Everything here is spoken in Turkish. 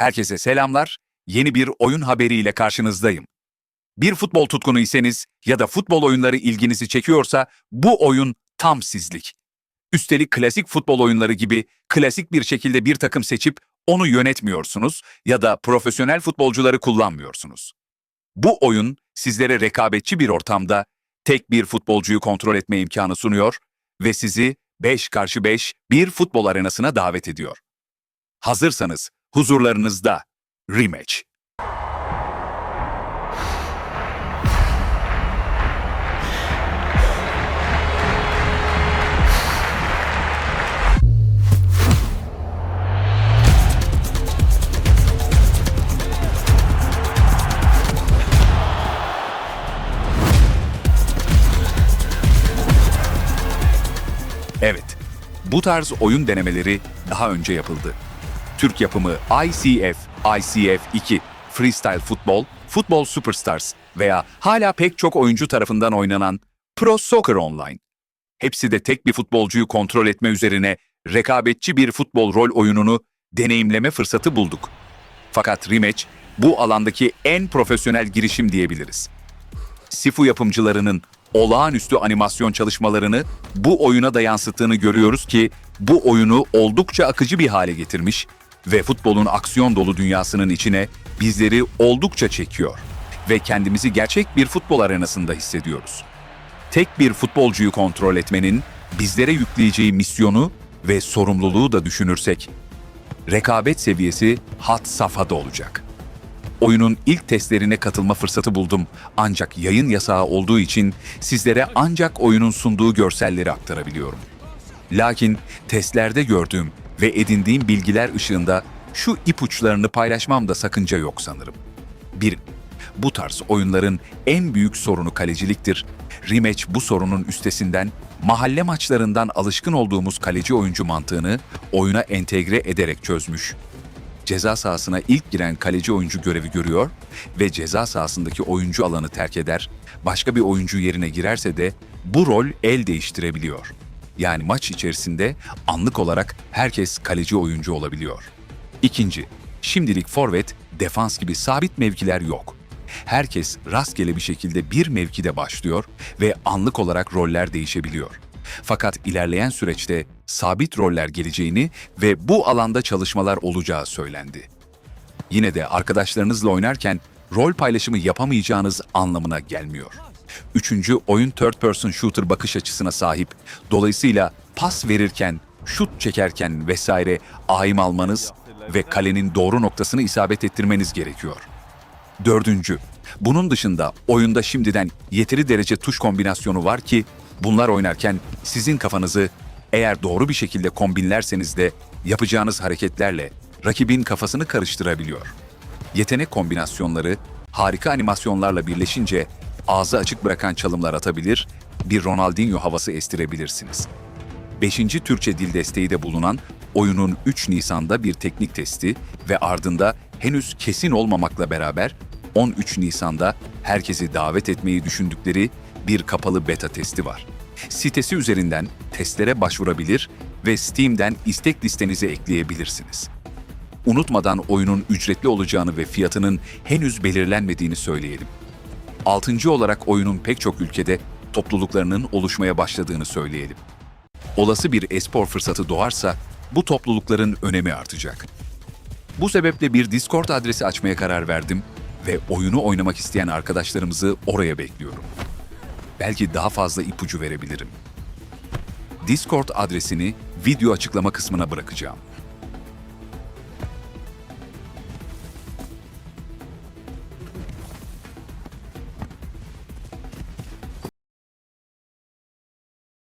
Herkese selamlar. Yeni bir oyun haberiyle karşınızdayım. Bir futbol tutkunu iseniz ya da futbol oyunları ilginizi çekiyorsa bu oyun tam sizlik. Üstelik klasik futbol oyunları gibi klasik bir şekilde bir takım seçip onu yönetmiyorsunuz ya da profesyonel futbolcuları kullanmıyorsunuz. Bu oyun sizlere rekabetçi bir ortamda tek bir futbolcuyu kontrol etme imkanı sunuyor ve sizi 5 karşı 5 bir futbol arenasına davet ediyor. Hazırsanız huzurlarınızda Rematch. Evet, bu tarz oyun denemeleri daha önce yapıldı. Türk yapımı ICF, ICF 2, Freestyle Futbol, Futbol Superstars veya hala pek çok oyuncu tarafından oynanan Pro Soccer Online. Hepsi de tek bir futbolcuyu kontrol etme üzerine rekabetçi bir futbol rol oyununu deneyimleme fırsatı bulduk. Fakat Rematch bu alandaki en profesyonel girişim diyebiliriz. Sifu yapımcılarının olağanüstü animasyon çalışmalarını bu oyuna da yansıttığını görüyoruz ki bu oyunu oldukça akıcı bir hale getirmiş ve futbolun aksiyon dolu dünyasının içine bizleri oldukça çekiyor ve kendimizi gerçek bir futbol arenasında hissediyoruz. Tek bir futbolcuyu kontrol etmenin bizlere yükleyeceği misyonu ve sorumluluğu da düşünürsek rekabet seviyesi hat safhada olacak. Oyunun ilk testlerine katılma fırsatı buldum ancak yayın yasağı olduğu için sizlere ancak oyunun sunduğu görselleri aktarabiliyorum. Lakin testlerde gördüğüm ve edindiğim bilgiler ışığında şu ipuçlarını paylaşmamda sakınca yok sanırım. 1. Bu tarz oyunların en büyük sorunu kaleciliktir. Rematch bu sorunun üstesinden mahalle maçlarından alışkın olduğumuz kaleci oyuncu mantığını oyuna entegre ederek çözmüş ceza sahasına ilk giren kaleci oyuncu görevi görüyor ve ceza sahasındaki oyuncu alanı terk eder, başka bir oyuncu yerine girerse de bu rol el değiştirebiliyor. Yani maç içerisinde anlık olarak herkes kaleci oyuncu olabiliyor. İkinci, şimdilik forvet, defans gibi sabit mevkiler yok. Herkes rastgele bir şekilde bir mevkide başlıyor ve anlık olarak roller değişebiliyor. Fakat ilerleyen süreçte sabit roller geleceğini ve bu alanda çalışmalar olacağı söylendi. Yine de arkadaşlarınızla oynarken rol paylaşımı yapamayacağınız anlamına gelmiyor. Üçüncü, oyun third person shooter bakış açısına sahip. Dolayısıyla pas verirken, şut çekerken vesaire aim almanız ve kalenin doğru noktasını isabet ettirmeniz gerekiyor. Dördüncü, bunun dışında oyunda şimdiden yeteri derece tuş kombinasyonu var ki bunlar oynarken sizin kafanızı eğer doğru bir şekilde kombinlerseniz de yapacağınız hareketlerle rakibin kafasını karıştırabiliyor. Yetenek kombinasyonları harika animasyonlarla birleşince ağzı açık bırakan çalımlar atabilir, bir Ronaldinho havası estirebilirsiniz. 5. Türkçe dil desteği de bulunan oyunun 3 Nisan'da bir teknik testi ve ardında henüz kesin olmamakla beraber 13 Nisan'da herkesi davet etmeyi düşündükleri bir kapalı beta testi var. Sitesi üzerinden testlere başvurabilir ve Steam'den istek listenize ekleyebilirsiniz. Unutmadan oyunun ücretli olacağını ve fiyatının henüz belirlenmediğini söyleyelim. Altıncı olarak oyunun pek çok ülkede topluluklarının oluşmaya başladığını söyleyelim. Olası bir espor fırsatı doğarsa bu toplulukların önemi artacak. Bu sebeple bir Discord adresi açmaya karar verdim ve oyunu oynamak isteyen arkadaşlarımızı oraya bekliyorum. Belki daha fazla ipucu verebilirim. Discord adresini video açıklama kısmına bırakacağım.